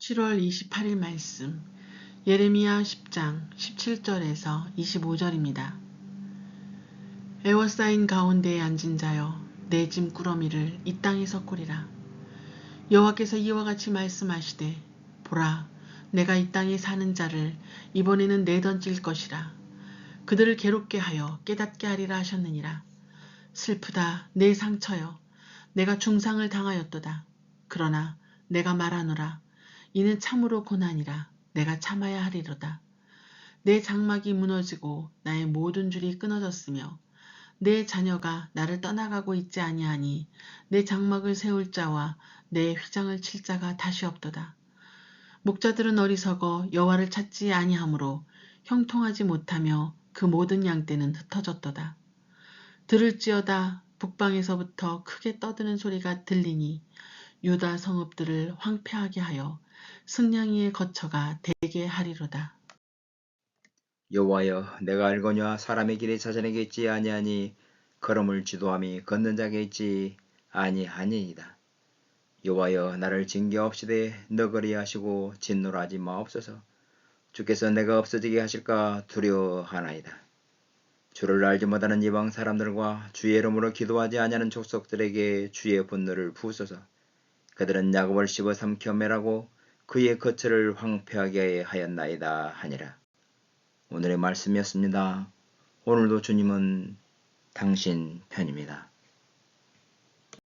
7월 28일 말씀 예레미야 10장 17절에서 25절입니다. 에워싸인 가운데에 앉은 자여 내 짐 꾸러미를 이 땅에서 꾸리라. 여호와께서 이와 같이 말씀하시되 보라 내가 이 땅에 사는 자를 이번에는 내던질 것이라. 그들을 괴롭게 하여 깨닫게 하리라 하셨느니라. 슬프다 내 상처여 내가 중상을 당하였도다. 그러나 내가 말하노라 이는 참으로 고난이라 내가 참아야 하리로다. 내 장막이 무너지고 나의 모든 줄이 끊어졌으며 내 자녀가 나를 떠나가고 있지 아니하니 내 장막을 세울 자와 내 휘장을 칠 자가 다시 없도다. 목자들은 어리석어 여호와를 찾지 아니하므로 형통하지 못하며 그 모든 양떼는 흩어졌도다. 들을지어다 북방에서부터 크게 떠드는 소리가 들리니 유다 성읍들을 황폐하게 하여 승냥이의 거처가 되게 하리로다. 여호와여 내가 알거냐 사람의 길이 자전에게 있지 아니하니 걸음을 지도함이 걷는 자에게 있지 아니하니이다. 여호와여 나를 징계 없이되 너거리 하시고 진노하지 마옵소서. 주께서 내가 없어지게 하실까 두려워하나이다. 주를 알지 못하는 이방 사람들과 주의 이름으로 기도하지 아니하는 족속들에게 주의 분노를 부으소서. 그들은 야곱을 씹어 삼켜 매라고 그의 거처를 황폐하게 하였나이다 하니라. 오늘의 말씀이었습니다. 오늘도 주님은 당신 편입니다.